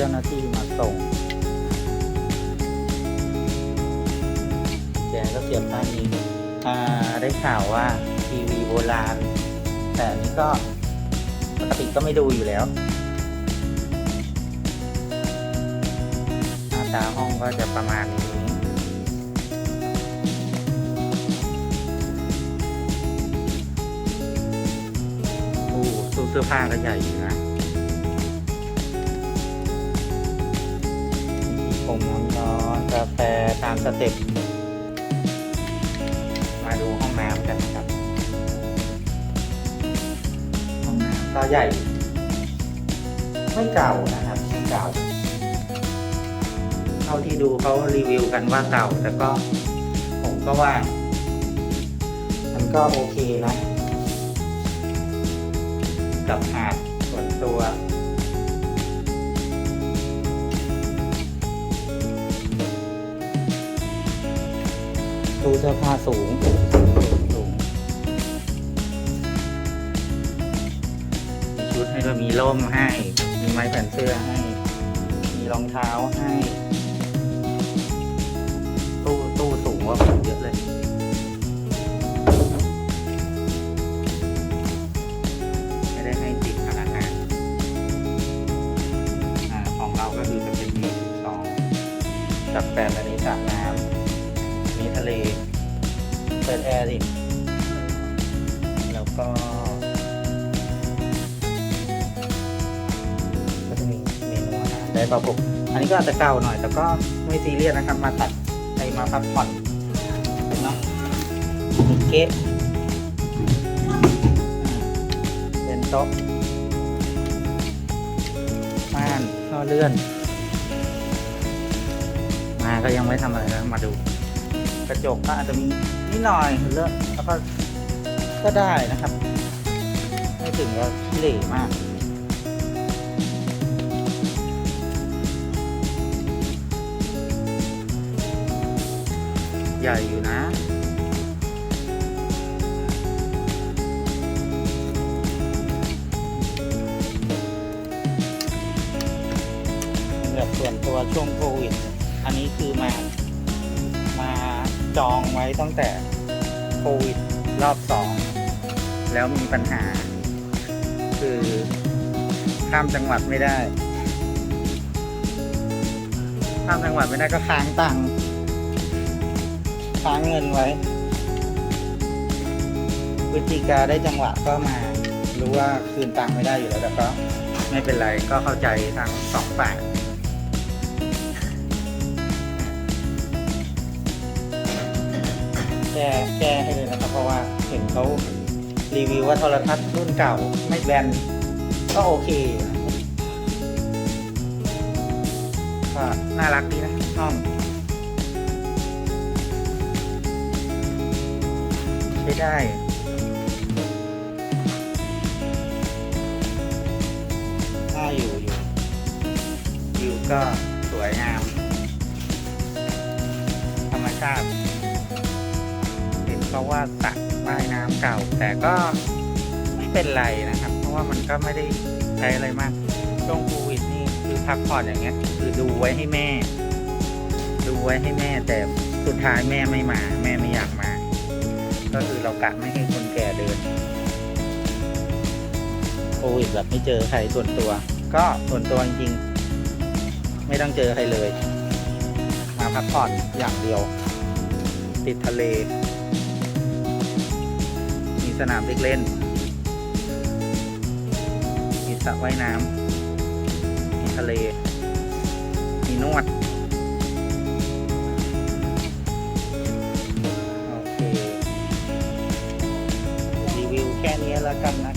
จ้าหน้าที่มาส่งแจก็เสียบด้านนี้อ่าได้ข่าวว่าทีวีโบราณ แต่นนี้ก็ปกติก็ไม่ดูอยู่แล้วหน้าตาห้องก็จะประมาณนี้โอ้ตู้เสื้อผ้าก็ใหญ่อยู่นะ มีผมน้ำร้อนกาแฟตามสเต็ปมาดูห้องน้ำกันนะครับ ห้องน้ำก็ใหญ่ ไม่เก่านะครับไม่เก่าเท่าที่ดูเขารีวิวกันว่าเก่า แต่ก็ผมก็ว่า มันก็โอเคนะ กับหาดส่วนตัว ตู้เสื้อผ้าสูงสูงมีชุดให้ก็มีร่มให้ มีไม้แผ่นเสื้อให้ มีรองเท้าให้ ตู้ตู้สูงกว่าผมเยอะเลยไม่ได้ให้ติดขนาดนั้นอาของเราก็คือจะเป็นมีสองกับแปดอันนี้สระน้ำมีทะ เล เปิดแอร์ดิแล้วก็ก็จะมีเมนูอาหารได้ประกบอันนี้ก็อาจจะเก่าหน่อย แต่ก็ไม่ซีเรียสนะครับ มาตัดไปมาพักผ่อนเนาะมีเก๊ะเป็นโต๊ะม่านก็เลื่อน มาก็ยังไม่ทำอะไรนะมาดู กระจกก็อาจจะมีนิดหน่อยเลื่อนแล้วก็ก็ได้นะครับ ไม่ถึงกับเหร่มากใหญ่อยู่นะแบบส่วนตัวช่วงโควิด อันนี้คือมา จองไว้ตั้งแต่โควิดรอบสองแล้วมีปัญหา คือข้ามจังหวัดไม่ได้ ข้ามจังหวัดไม่ได้ก็ค้างตังค์ค้างเงินไว้พฤศจิกาได้จังหวะก็มารู้ว่าคืนตังค์ไม่ได้อยู่แล้วแต่ก็ไม่เป็นไรก็เข้าใจทั้งสองฝ่าย แก้แก้ให้เลยนะครับ เพราะว่าเห็นเขารีวิวว่าโทรทัศน์รุ่นเก่าไม่แบนก็โอเคก็น่ารักดีนะห้องใช้ได้ถ้าอยู่อยู่วิวก็สวยงาม ธรรมชาติ เห็นเขาว่าสระว่ายน้ำเก่า แต่ก็ไม่เป็นไรนะครับ เพราะว่ามันก็ไม่ได้ใช้อะไรมากช่วงโควิดนี่คือพักผ่อนอย่างเงี้ย คือดูไว้ให้แม่ ดูไว้ให้แม่ แต่สุดท้ายแม่ไม่มา แม่ไม่อยากมา ก็คือเรากะไม่ให้คนแก่เดินโควิดแบบไม่เจอใครส่วนตัว ก็ส่วนตัวจริงๆไม่ต้องเจอใครเลย มาพักผ่อนอย่างเดียว ติดทะเล สนามเด็กเล่น มีสระว่ายน้ำมีทะเล มีนวด โอเค รีวิวแค่นี้แล้วกันนะ